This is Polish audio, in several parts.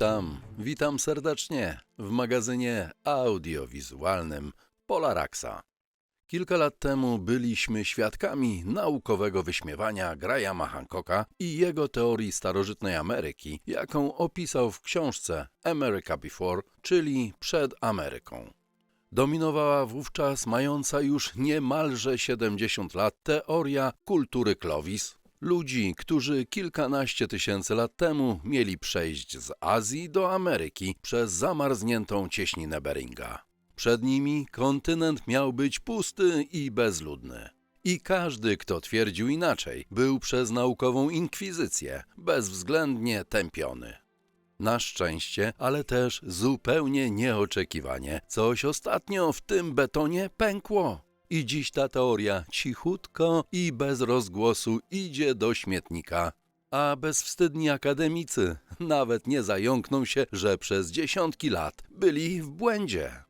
Witam, witam serdecznie w magazynie audiowizualnym Polaraxa. Kilka lat temu byliśmy świadkami naukowego wyśmiewania Grahama Hancocka i jego teorii starożytnej Ameryki, jaką opisał w książce America Before, czyli Przed Ameryką. Dominowała wówczas mająca już niemalże 70 lat teoria kultury Clovis, ludzi, którzy kilkanaście tysięcy lat temu mieli przejść z Azji do Ameryki przez zamarzniętą cieśninę Beringa. Przed nimi kontynent miał być pusty i bezludny. I każdy, kto twierdził inaczej, był przez naukową inkwizycję bezwzględnie tępiony. Na szczęście, ale też zupełnie nieoczekiwanie, coś ostatnio w tym betonie pękło. I dziś ta teoria cichutko i bez rozgłosu idzie do śmietnika. A bezwstydni akademicy nawet nie zająkną się, że przez dziesiątki lat byli w błędzie.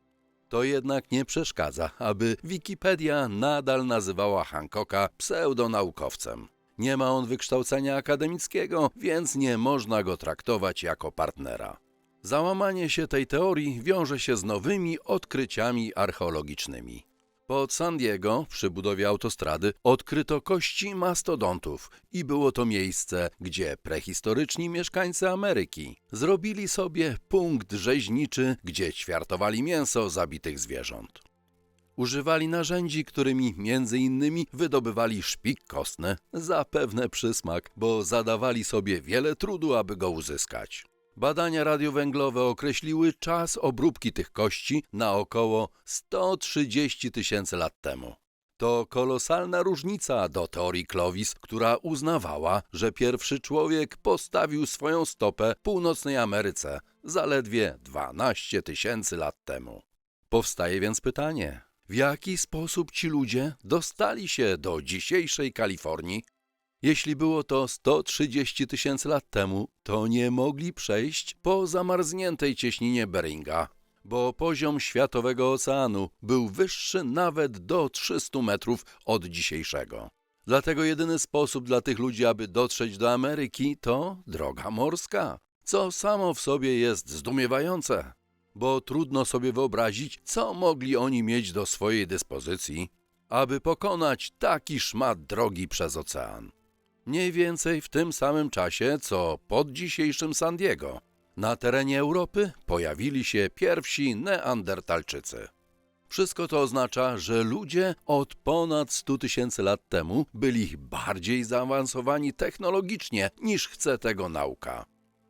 To jednak nie przeszkadza, aby Wikipedia nadal nazywała Hancocka pseudonaukowcem. Nie ma on wykształcenia akademickiego, więc nie można go traktować jako partnera. Załamanie się tej teorii wiąże się z nowymi odkryciami archeologicznymi. Pod San Diego, przy budowie autostrady, odkryto kości mastodontów i było to miejsce, gdzie prehistoryczni mieszkańcy Ameryki zrobili sobie punkt rzeźniczy, gdzie ćwiartowali mięso zabitych zwierząt. Używali narzędzi, którymi między innymi wydobywali szpik kostny, zapewne przysmak, bo zadawali sobie wiele trudu, aby go uzyskać. Badania radiowęglowe określiły czas obróbki tych kości na około 130 tysięcy lat temu. To kolosalna różnica do teorii Clovis, która uznawała, że pierwszy człowiek postawił swoją stopę w północnej Ameryce zaledwie 12 tysięcy lat temu. Powstaje więc pytanie, w jaki sposób ci ludzie dostali się do dzisiejszej Kalifornii jeśli było to 130 tysięcy lat temu, to nie mogli przejść po zamarzniętej cieśninie Beringa, bo poziom światowego oceanu był wyższy nawet do 300 metrów od dzisiejszego. Dlatego jedyny sposób dla tych ludzi, aby dotrzeć do Ameryki, to droga morska, co samo w sobie jest zdumiewające, bo trudno sobie wyobrazić, co mogli oni mieć do swojej dyspozycji, aby pokonać taki szmat drogi przez ocean mniej więcej w tym samym czasie, co pod dzisiejszym San Diego. Na terenie Europy pojawili się pierwsi neandertalczycy. Wszystko to oznacza, że ludzie od ponad 100 tysięcy lat temu byli bardziej zaawansowani technologicznie niż chce tego nauka.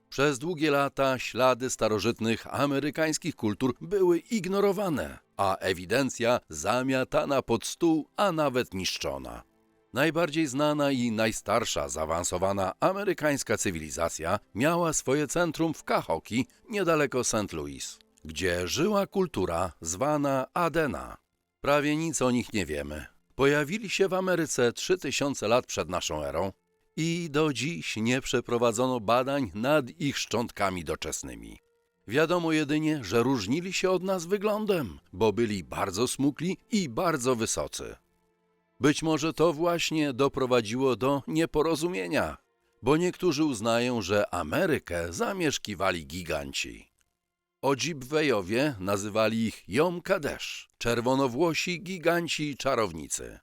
Przez długie lata ślady starożytnych amerykańskich kultur były ignorowane, a ewidencja zamiatana pod stół, a nawet niszczona. Najbardziej znana i najstarsza zaawansowana amerykańska cywilizacja miała swoje centrum w Kahoki, niedaleko St. Louis, gdzie żyła kultura zwana Adena. Prawie nic o nich nie wiemy. Pojawili się w Ameryce 3000 lat przed naszą erą i do dziś nie przeprowadzono badań nad ich szczątkami doczesnymi. Wiadomo jedynie, że różnili się od nas wyglądem, bo byli bardzo smukli i bardzo wysocy. Być może to właśnie doprowadziło do nieporozumienia, bo niektórzy uznają, że Amerykę zamieszkiwali giganci. Odzibwejowie nazywali ich Jom Kadesz, czerwonowłosi giganci i czarownicy.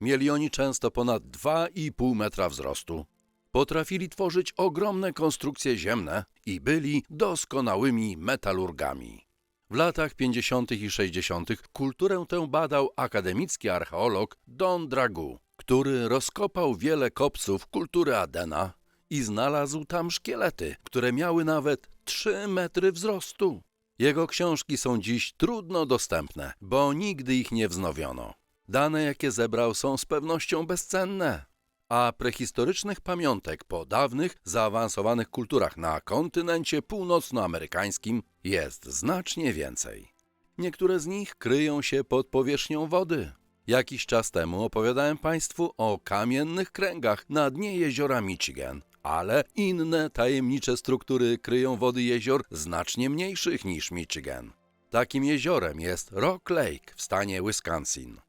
Mieli oni często ponad 2,5 metra wzrostu. Potrafili tworzyć ogromne konstrukcje ziemne i byli doskonałymi metalurgami. W latach 50. i 60. kulturę tę badał akademicki archeolog Don Dragu, który rozkopał wiele kopców kultury Adena i znalazł tam szkielety, które miały nawet 3 metry wzrostu. Jego książki są dziś trudno dostępne, bo nigdy ich nie wznowiono. Dane, jakie zebrał, są z pewnością bezcenne a prehistorycznych pamiątek po dawnych, zaawansowanych kulturach na kontynencie północnoamerykańskim jest znacznie więcej. Niektóre z nich kryją się pod powierzchnią wody. Jakiś czas temu opowiadałem Państwu o kamiennych kręgach na dnie jeziora Michigan, ale inne tajemnicze struktury kryją wody jezior znacznie mniejszych niż Michigan. Takim jeziorem jest Rock Lake w stanie Wisconsin.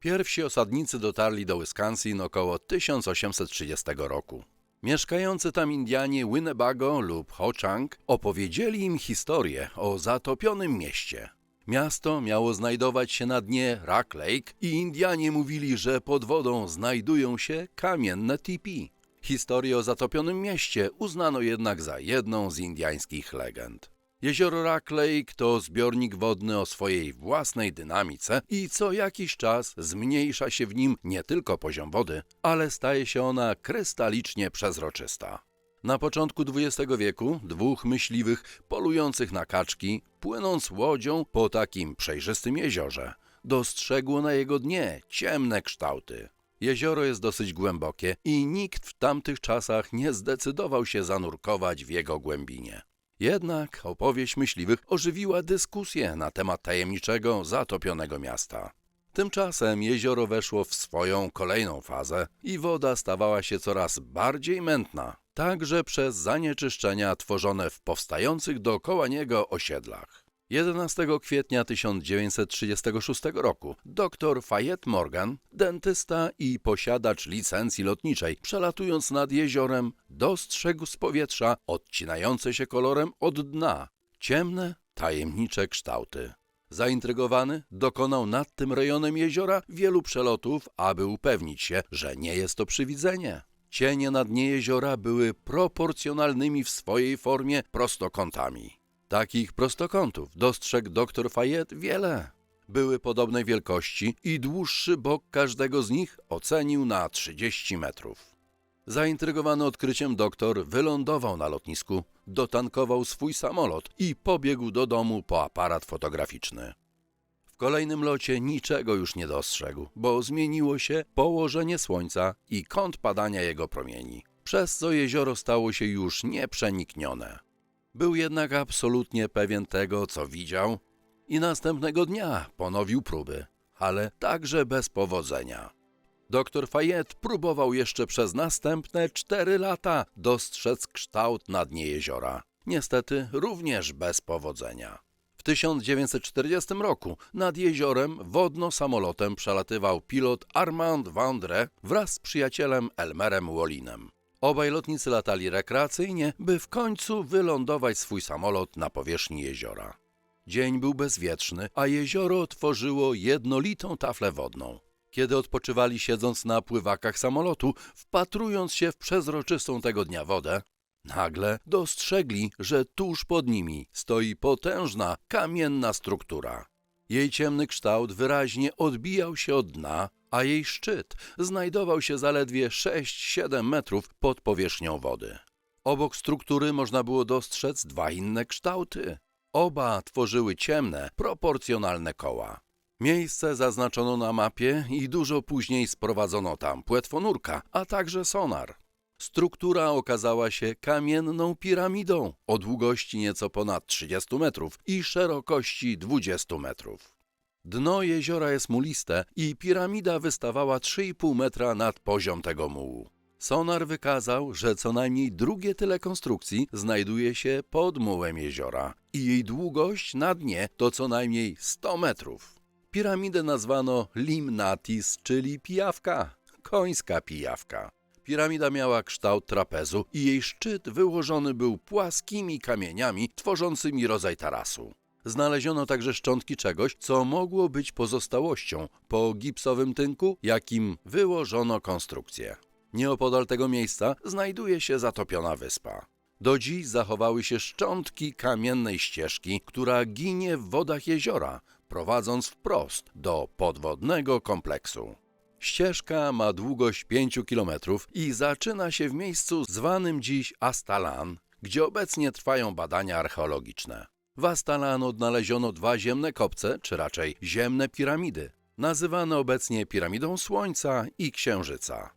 Pierwsi osadnicy dotarli do Wisconsin około 1830 roku. Mieszkający tam Indianie Winnebago lub Ho-Chang opowiedzieli im historię o zatopionym mieście. Miasto miało znajdować się na dnie Rock Lake i Indianie mówili, że pod wodą znajdują się kamienne tipi. Historię o zatopionym mieście uznano jednak za jedną z indiańskich legend. Jezioro Rock Lake to zbiornik wodny o swojej własnej dynamice i co jakiś czas zmniejsza się w nim nie tylko poziom wody, ale staje się ona krystalicznie przezroczysta. Na początku XX wieku dwóch myśliwych polujących na kaczki, płynąc łodzią po takim przejrzystym jeziorze, dostrzegło na jego dnie ciemne kształty. Jezioro jest dosyć głębokie i nikt w tamtych czasach nie zdecydował się zanurkować w jego głębinie. Jednak opowieść myśliwych ożywiła dyskusję na temat tajemniczego, zatopionego miasta. Tymczasem jezioro weszło w swoją kolejną fazę i woda stawała się coraz bardziej mętna, także przez zanieczyszczenia tworzone w powstających dookoła niego osiedlach. 11 kwietnia 1936 roku dr Fayette Morgan, dentysta i posiadacz licencji lotniczej, przelatując nad jeziorem, dostrzegł z powietrza odcinające się kolorem od dna ciemne, tajemnicze kształty. Zaintrygowany dokonał nad tym rejonem jeziora wielu przelotów, aby upewnić się, że nie jest to przywidzenie. Cienie na dnie jeziora były proporcjonalnymi w swojej formie prostokątami. Takich prostokątów dostrzegł dr Fayette wiele. Były podobnej wielkości i dłuższy bok każdego z nich ocenił na 30 metrów. Zaintrygowany odkryciem doktor wylądował na lotnisku, dotankował swój samolot i pobiegł do domu po aparat fotograficzny. W kolejnym locie niczego już nie dostrzegł, bo zmieniło się położenie słońca i kąt padania jego promieni, przez co jezioro stało się już nieprzeniknione. Był jednak absolutnie pewien tego, co widział i następnego dnia ponowił próby, ale także bez powodzenia. Doktor Fayette próbował jeszcze przez następne cztery lata dostrzec kształt na dnie jeziora. Niestety również bez powodzenia. W 1940 roku nad jeziorem wodno-samolotem przelatywał pilot Armand Vandre wraz z przyjacielem Elmerem Wallinem. Obaj lotnicy latali rekreacyjnie, by w końcu wylądować swój samolot na powierzchni jeziora. Dzień był bezwietrzny, a jezioro tworzyło jednolitą taflę wodną. Kiedy odpoczywali siedząc na pływakach samolotu, wpatrując się w przezroczystą tego dnia wodę, nagle dostrzegli, że tuż pod nimi stoi potężna, kamienna struktura. Jej ciemny kształt wyraźnie odbijał się od dna, a jej szczyt znajdował się zaledwie 6-7 metrów pod powierzchnią wody. Obok struktury można było dostrzec dwa inne kształty. Oba tworzyły ciemne, proporcjonalne koła. Miejsce zaznaczono na mapie i dużo później sprowadzono tam płetwonurka, a także sonar. Struktura okazała się kamienną piramidą o długości nieco ponad 30 metrów i szerokości 20 metrów. Dno jeziora jest muliste i piramida wystawała 3,5 metra nad poziom tego mułu. Sonar wykazał, że co najmniej drugie tyle konstrukcji znajduje się pod mułem jeziora i jej długość na dnie to co najmniej 100 metrów. Piramidę nazwano limnatis, czyli pijawka, końska pijawka. Piramida miała kształt trapezu i jej szczyt wyłożony był płaskimi kamieniami tworzącymi rodzaj tarasu. Znaleziono także szczątki czegoś, co mogło być pozostałością po gipsowym tynku, jakim wyłożono konstrukcję. Nieopodal tego miejsca znajduje się zatopiona wyspa. Do dziś zachowały się szczątki kamiennej ścieżki, która ginie w wodach jeziora, prowadząc wprost do podwodnego kompleksu. Ścieżka ma długość 5 km i zaczyna się w miejscu zwanym dziś Astalan, gdzie obecnie trwają badania archeologiczne. W Astalan odnaleziono dwa ziemne kopce, czy raczej ziemne piramidy, nazywane obecnie piramidą Słońca i Księżyca.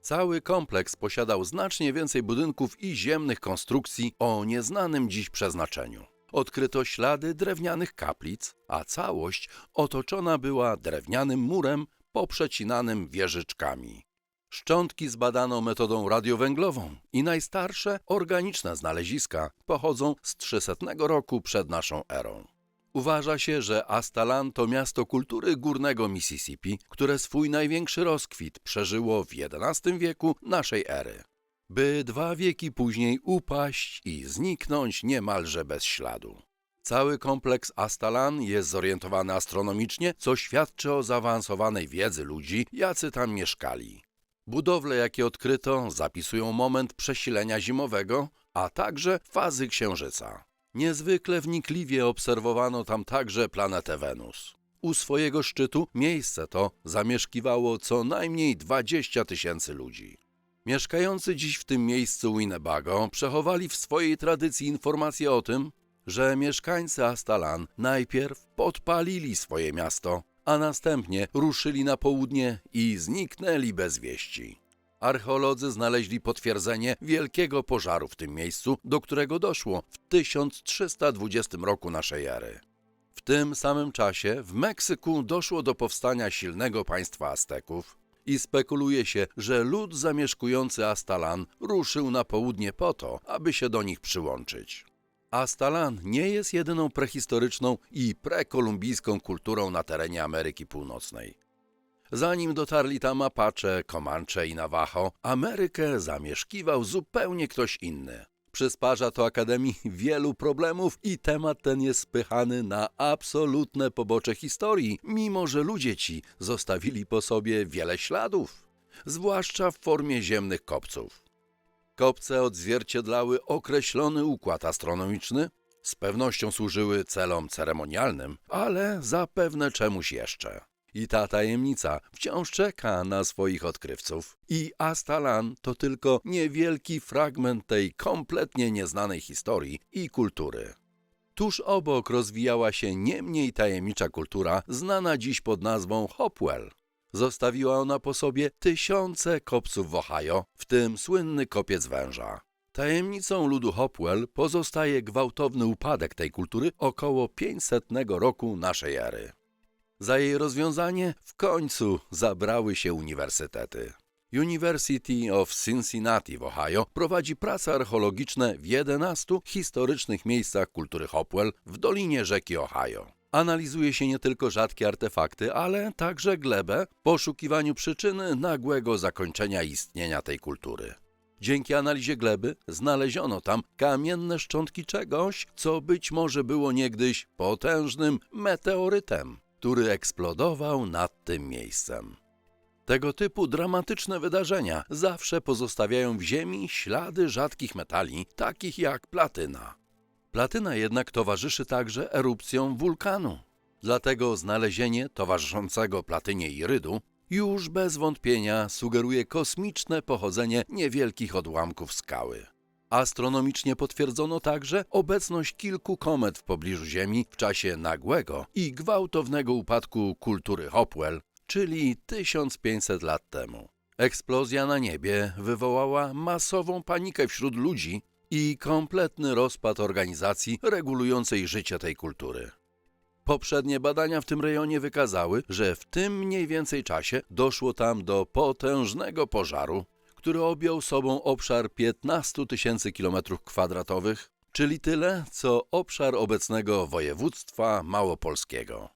Cały kompleks posiadał znacznie więcej budynków i ziemnych konstrukcji o nieznanym dziś przeznaczeniu. Odkryto ślady drewnianych kaplic, a całość otoczona była drewnianym murem poprzecinanym wieżyczkami. Szczątki zbadano metodą radiowęglową i najstarsze organiczne znaleziska pochodzą z 300 roku przed naszą erą. Uważa się, że Astalan to miasto kultury górnego Mississippi, które swój największy rozkwit przeżyło w XI wieku naszej ery. by dwa wieki później upaść i zniknąć niemalże bez śladu. Cały kompleks Astalan jest zorientowany astronomicznie, co świadczy o zaawansowanej wiedzy ludzi, jacy tam mieszkali. Budowle, jakie odkryto, zapisują moment przesilenia zimowego, a także fazy księżyca. Niezwykle wnikliwie obserwowano tam także planetę Wenus. U swojego szczytu miejsce to zamieszkiwało co najmniej 20 tysięcy ludzi. Mieszkający dziś w tym miejscu Winnebago przechowali w swojej tradycji informacje o tym, że mieszkańcy Astalan najpierw podpalili swoje miasto, a następnie ruszyli na południe i zniknęli bez wieści. Archeolodzy znaleźli potwierdzenie wielkiego pożaru w tym miejscu, do którego doszło w 1320 roku naszej ery. W tym samym czasie w Meksyku doszło do powstania silnego państwa Azteków i spekuluje się, że lud zamieszkujący Astalan ruszył na południe po to, aby się do nich przyłączyć. Astalan nie jest jedyną prehistoryczną i prekolumbijską kulturą na terenie Ameryki Północnej. Zanim dotarli tam Apache, Comanche i Navajo, Amerykę zamieszkiwał zupełnie ktoś inny. Przysparza to Akademii wielu problemów i temat ten jest spychany na absolutne pobocze historii, mimo że ludzie ci zostawili po sobie wiele śladów, zwłaszcza w formie ziemnych kopców. Kopce odzwierciedlały określony układ astronomiczny, z pewnością służyły celom ceremonialnym, ale zapewne czemuś jeszcze. I ta tajemnica wciąż czeka na swoich odkrywców. I Astalan to tylko niewielki fragment tej kompletnie nieznanej historii i kultury. Tuż obok rozwijała się nie mniej tajemnicza kultura, znana dziś pod nazwą Hopwell. Zostawiła ona po sobie tysiące kopców w Ohio, w tym słynny kopiec węża. Tajemnicą ludu Hopwell pozostaje gwałtowny upadek tej kultury około 500 roku naszej ery. Za jej rozwiązanie w końcu zabrały się uniwersytety. University of Cincinnati w Ohio prowadzi prace archeologiczne w 11 historycznych miejscach kultury Hopwell w dolinie rzeki Ohio. Analizuje się nie tylko rzadkie artefakty, ale także glebę w poszukiwaniu przyczyny nagłego zakończenia istnienia tej kultury. Dzięki analizie gleby znaleziono tam kamienne szczątki czegoś, co być może było niegdyś potężnym meteorytem, który eksplodował nad tym miejscem. Tego typu dramatyczne wydarzenia zawsze pozostawiają w ziemi ślady rzadkich metali, takich jak platyna. Platyna jednak towarzyszy także erupcjom wulkanu. Dlatego znalezienie towarzyszącego platynie irydu już bez wątpienia sugeruje kosmiczne pochodzenie niewielkich odłamków skały. Astronomicznie potwierdzono także obecność kilku komet w pobliżu Ziemi w czasie nagłego i gwałtownego upadku kultury Hopwell, czyli 1500 lat temu. Eksplozja na niebie wywołała masową panikę wśród ludzi i kompletny rozpad organizacji regulującej życie tej kultury. Poprzednie badania w tym rejonie wykazały, że w tym mniej więcej czasie doszło tam do potężnego pożaru, który objął sobą obszar 15 tysięcy kilometrów kwadratowych, czyli tyle, co obszar obecnego województwa małopolskiego.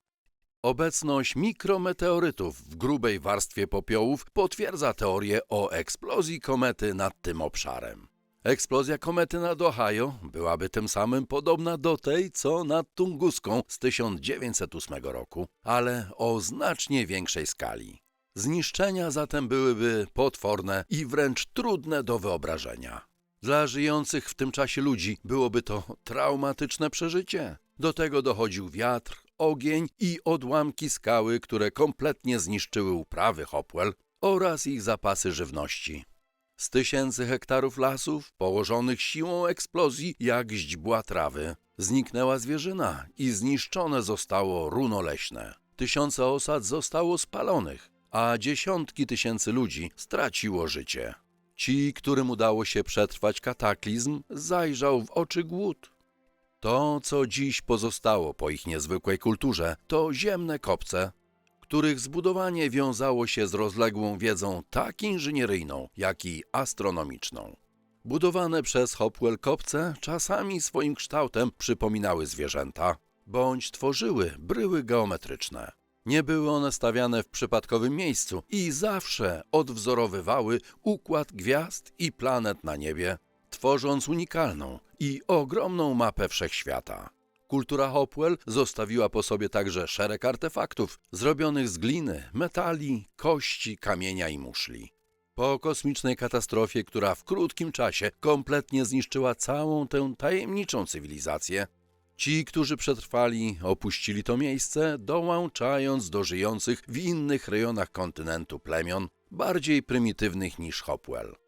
Obecność mikrometeorytów w grubej warstwie popiołów potwierdza teorię o eksplozji komety nad tym obszarem. Eksplozja komety nad Ohio byłaby tym samym podobna do tej, co nad Tunguską z 1908 roku, ale o znacznie większej skali. Zniszczenia zatem byłyby potworne i wręcz trudne do wyobrażenia. Dla żyjących w tym czasie ludzi byłoby to traumatyczne przeżycie. Do tego dochodził wiatr, ogień i odłamki skały, które kompletnie zniszczyły uprawy Hopwell oraz ich zapasy żywności. Z tysięcy hektarów lasów, położonych siłą eksplozji jak źdźbła trawy, zniknęła zwierzyna i zniszczone zostało runo leśne. Tysiące osad zostało spalonych, a dziesiątki tysięcy ludzi straciło życie. Ci, którym udało się przetrwać kataklizm, zajrzał w oczy głód. To, co dziś pozostało po ich niezwykłej kulturze, to ziemne kopce, których zbudowanie wiązało się z rozległą wiedzą tak inżynieryjną, jak i astronomiczną. Budowane przez Hopwell kopce czasami swoim kształtem przypominały zwierzęta, bądź tworzyły bryły geometryczne. Nie były one stawiane w przypadkowym miejscu i zawsze odwzorowywały układ gwiazd i planet na niebie, tworząc unikalną i ogromną mapę wszechświata. Kultura Hopwell zostawiła po sobie także szereg artefaktów zrobionych z gliny, metali, kości, kamienia i muszli. Po kosmicznej katastrofie, która w krótkim czasie kompletnie zniszczyła całą tę tajemniczą cywilizację, ci, którzy przetrwali, opuścili to miejsce, dołączając do żyjących w innych rejonach kontynentu plemion, bardziej prymitywnych niż Hopwell.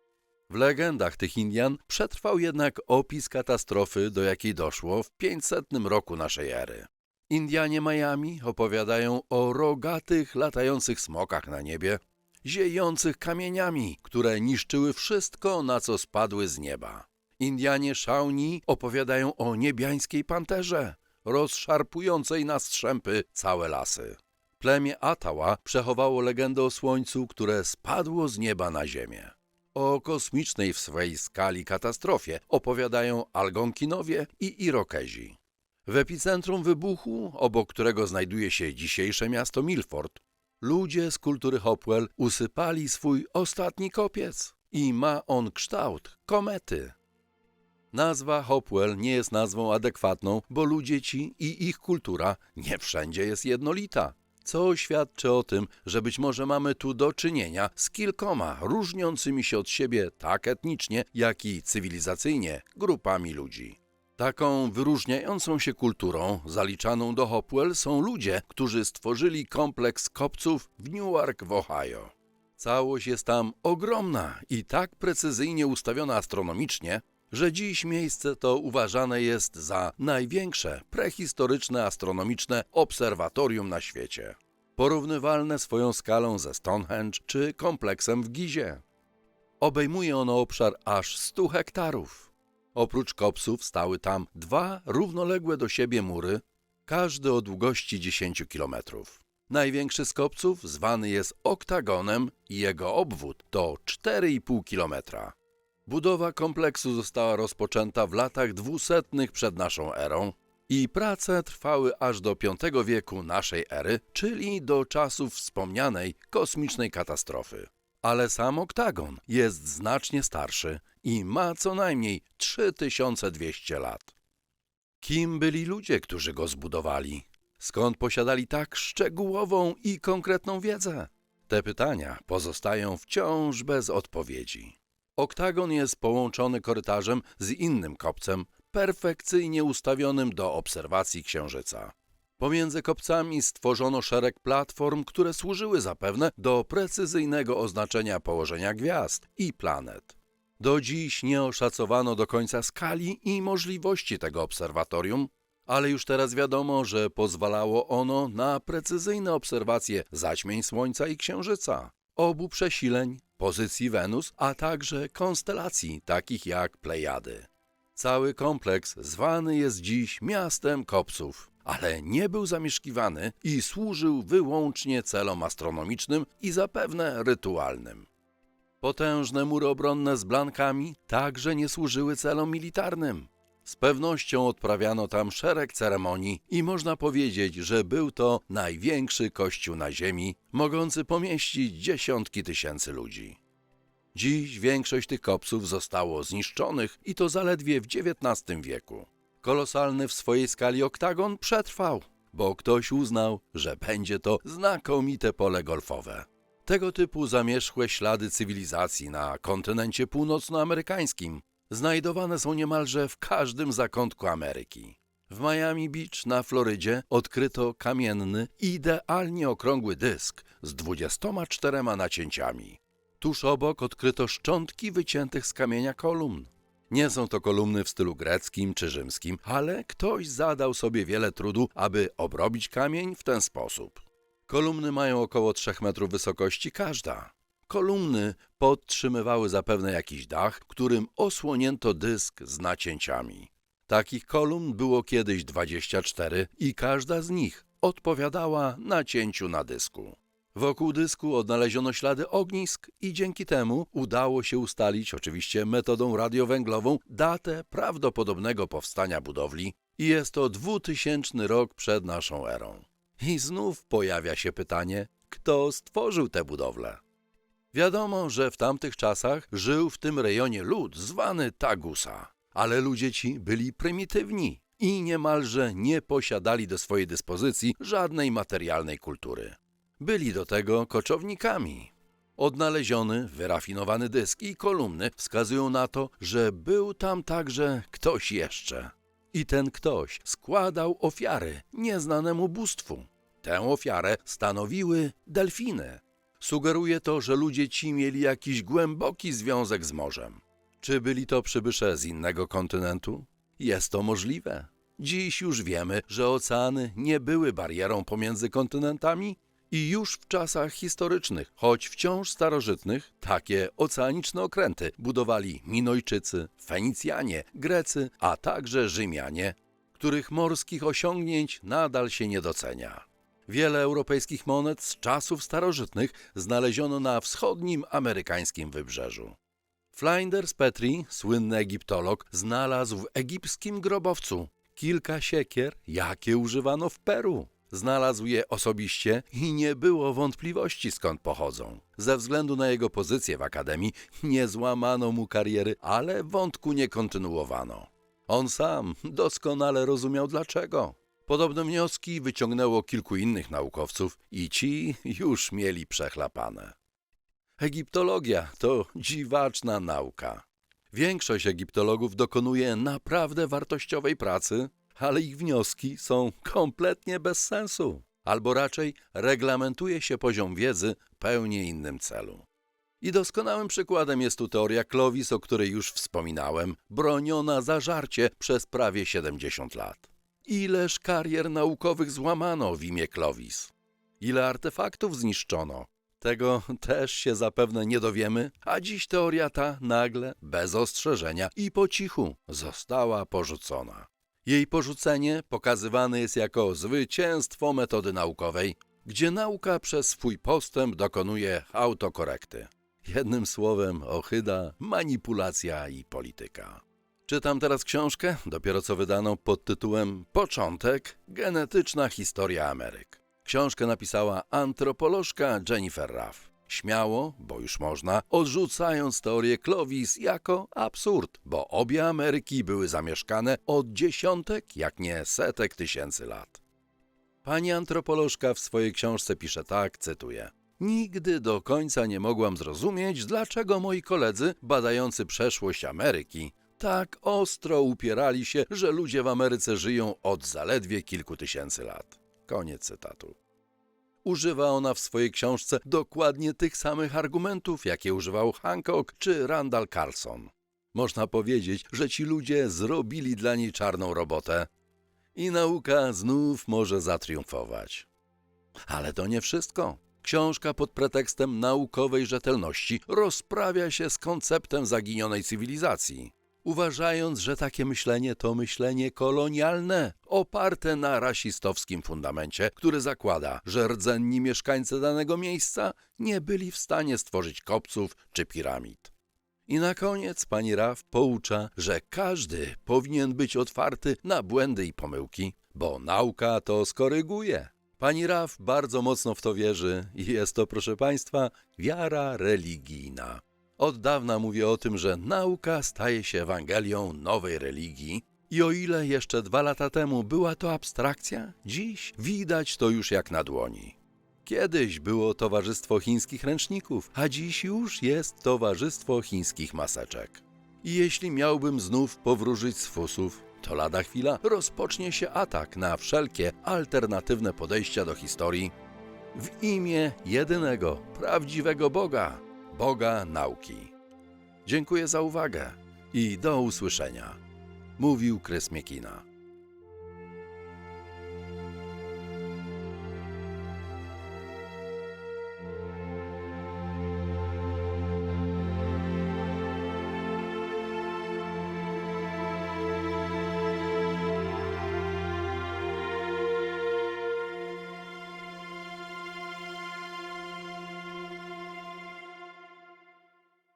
W legendach tych Indian przetrwał jednak opis katastrofy, do jakiej doszło w 500 roku naszej ery. Indianie Miami opowiadają o rogatych, latających smokach na niebie, ziejących kamieniami, które niszczyły wszystko, na co spadły z nieba. Indianie Shawnee opowiadają o niebiańskiej panterze, rozszarpującej na strzępy całe lasy. Plemię Atawa przechowało legendę o słońcu, które spadło z nieba na ziemię. O kosmicznej w swej skali katastrofie opowiadają Algonkinowie i Irokezi. W epicentrum wybuchu, obok którego znajduje się dzisiejsze miasto Milford, ludzie z kultury Hopwell usypali swój ostatni kopiec i ma on kształt komety. Nazwa Hopwell nie jest nazwą adekwatną, bo ludzie ci i ich kultura nie wszędzie jest jednolita, co świadczy o tym, że być może mamy tu do czynienia z kilkoma różniącymi się od siebie tak etnicznie, jak i cywilizacyjnie grupami ludzi. Taką wyróżniającą się kulturą, zaliczaną do Hopwell, są ludzie, którzy stworzyli kompleks kopców w Newark w Ohio. Całość jest tam ogromna i tak precyzyjnie ustawiona astronomicznie, że dziś miejsce to uważane jest za największe prehistoryczne astronomiczne obserwatorium na świecie. Porównywalne swoją skalą ze Stonehenge czy kompleksem w Gizie. Obejmuje ono obszar aż 100 hektarów. Oprócz kopsów stały tam dwa równoległe do siebie mury, każdy o długości 10 kilometrów. Największy z kopców zwany jest oktagonem i jego obwód to 4,5 kilometra. Budowa kompleksu została rozpoczęta w latach dwusetnych przed naszą erą i prace trwały aż do V wieku naszej ery, czyli do czasów wspomnianej kosmicznej katastrofy. Ale sam oktagon jest znacznie starszy i ma co najmniej 3200 lat. Kim byli ludzie, którzy go zbudowali? Skąd posiadali tak szczegółową i konkretną wiedzę? Te pytania pozostają wciąż bez odpowiedzi. Oktagon jest połączony korytarzem z innym kopcem, perfekcyjnie ustawionym do obserwacji księżyca. Pomiędzy kopcami stworzono szereg platform, które służyły zapewne do precyzyjnego oznaczenia położenia gwiazd i planet. Do dziś nie oszacowano do końca skali i możliwości tego obserwatorium, ale już teraz wiadomo, że pozwalało ono na precyzyjne obserwacje zaćmień Słońca i Księżyca, obu przesileń, pozycji Wenus, a także konstelacji takich jak Plejady. Cały kompleks zwany jest dziś miastem kopców, ale nie był zamieszkiwany i służył wyłącznie celom astronomicznym i zapewne rytualnym. Potężne mury obronne z blankami także nie służyły celom militarnym. Z pewnością odprawiano tam szereg ceremonii i można powiedzieć, że był to największy kościół na ziemi, mogący pomieścić dziesiątki tysięcy ludzi. Dziś większość tych kopców zostało zniszczonych i to zaledwie w XIX wieku. Kolosalny w swojej skali oktagon przetrwał, bo ktoś uznał, że będzie to znakomite pole golfowe. Tego typu zamierzchłe ślady cywilizacji na kontynencie północnoamerykańskim znajdowane są niemalże w każdym zakątku Ameryki. W Miami Beach na Florydzie odkryto kamienny, idealnie okrągły dysk z 24 nacięciami. Tuż obok odkryto szczątki wyciętych z kamienia kolumn. Nie są to kolumny w stylu greckim czy rzymskim, ale ktoś zadał sobie wiele trudu, aby obrobić kamień w ten sposób. Kolumny mają około 3 metrów wysokości każda. Kolumny podtrzymywały zapewne jakiś dach, którym osłonięto dysk z nacięciami. Takich kolumn było kiedyś 24 i każda z nich odpowiadała nacięciu na dysku. Wokół dysku odnaleziono ślady ognisk i dzięki temu udało się ustalić, oczywiście metodą radiowęglową, datę prawdopodobnego powstania budowli i jest to 2000 rok przed naszą erą. I znów pojawia się pytanie, kto stworzył tę budowlę? Wiadomo, że w tamtych czasach żył w tym rejonie lud zwany Tagusa, ale ludzie ci byli prymitywni i niemalże nie posiadali do swojej dyspozycji żadnej materialnej kultury. Byli do tego koczownikami. Odnaleziony, wyrafinowany dysk i kolumny wskazują na to, że był tam także ktoś jeszcze. I ten ktoś składał ofiary nieznanemu bóstwu. Tę ofiarę stanowiły delfiny. Sugeruje to, że ludzie ci mieli jakiś głęboki związek z morzem. Czy byli to przybysze z innego kontynentu? Jest to możliwe. Dziś już wiemy, że oceany nie były barierą pomiędzy kontynentami i już w czasach historycznych, choć wciąż starożytnych, takie oceaniczne okręty budowali Minojczycy, Fenicjanie, Grecy, a także Rzymianie, których morskich osiągnięć nadal się nie docenia. Wiele europejskich monet z czasów starożytnych znaleziono na wschodnim amerykańskim wybrzeżu. Flinders Petrie, słynny egiptolog, znalazł w egipskim grobowcu kilka siekier, jakie używano w Peru. Znalazł je osobiście i nie było wątpliwości skąd pochodzą. Ze względu na jego pozycję w akademii nie złamano mu kariery, ale wątku nie kontynuowano. On sam doskonale rozumiał dlaczego. Podobne wnioski wyciągnęło kilku innych naukowców i ci już mieli przechlapane. Egiptologia to dziwaczna nauka. Większość egiptologów dokonuje naprawdę wartościowej pracy, ale ich wnioski są kompletnie bez sensu, albo raczej reglamentuje się poziom wiedzy pełnie innym celu. I doskonałym przykładem jest tu teoria Clovis, o której już wspominałem, broniona zażarcie przez prawie 70 lat. Ileż karier naukowych złamano w imię Clovis? Ile artefaktów zniszczono? Tego też się zapewne nie dowiemy, a dziś teoria ta nagle, bez ostrzeżenia i po cichu została porzucona. Jej porzucenie pokazywane jest jako zwycięstwo metody naukowej, gdzie nauka przez swój postęp dokonuje autokorekty. Jednym słowem, ochyda, manipulacja i polityka. Czytam teraz książkę, dopiero co wydaną pod tytułem Początek genetyczna historia Ameryk. Książkę napisała antropolożka Jennifer Ruff. Śmiało, bo już można, odrzucając teorię Clovis jako absurd, bo obie Ameryki były zamieszkane od dziesiątek, jak nie setek tysięcy lat. Pani antropolożka w swojej książce pisze tak, cytuję. Nigdy do końca nie mogłam zrozumieć, dlaczego moi koledzy badający przeszłość Ameryki tak ostro upierali się, że ludzie w Ameryce żyją od zaledwie kilku tysięcy lat. Koniec cytatu. Używa ona w swojej książce dokładnie tych samych argumentów, jakie używał Hancock czy Randall Carlson. Można powiedzieć, że ci ludzie zrobili dla niej czarną robotę i nauka znów może zatriumfować. Ale to nie wszystko. Książka pod pretekstem naukowej rzetelności rozprawia się z konceptem zaginionej cywilizacji, uważając, że takie myślenie to myślenie kolonialne, oparte na rasistowskim fundamencie, który zakłada, że rdzenni mieszkańcy danego miejsca nie byli w stanie stworzyć kopców czy piramid. I na koniec pani Raf poucza, że każdy powinien być otwarty na błędy i pomyłki, bo nauka to skoryguje. Pani Raf bardzo mocno w to wierzy i jest to, proszę Państwa, wiara religijna. Od dawna mówię o tym, że nauka staje się Ewangelią nowej religii i o ile jeszcze dwa lata temu była to abstrakcja, dziś widać to już jak na dłoni. Kiedyś było Towarzystwo Chińskich Ręczników, a dziś już jest Towarzystwo Chińskich Maseczek. I jeśli miałbym znów powróżyć z fusów, to lada chwila rozpocznie się atak na wszelkie alternatywne podejścia do historii w imię jedynego, prawdziwego Boga, Boga nauki. Dziękuję za uwagę i do usłyszenia. Mówił Krys Miekina.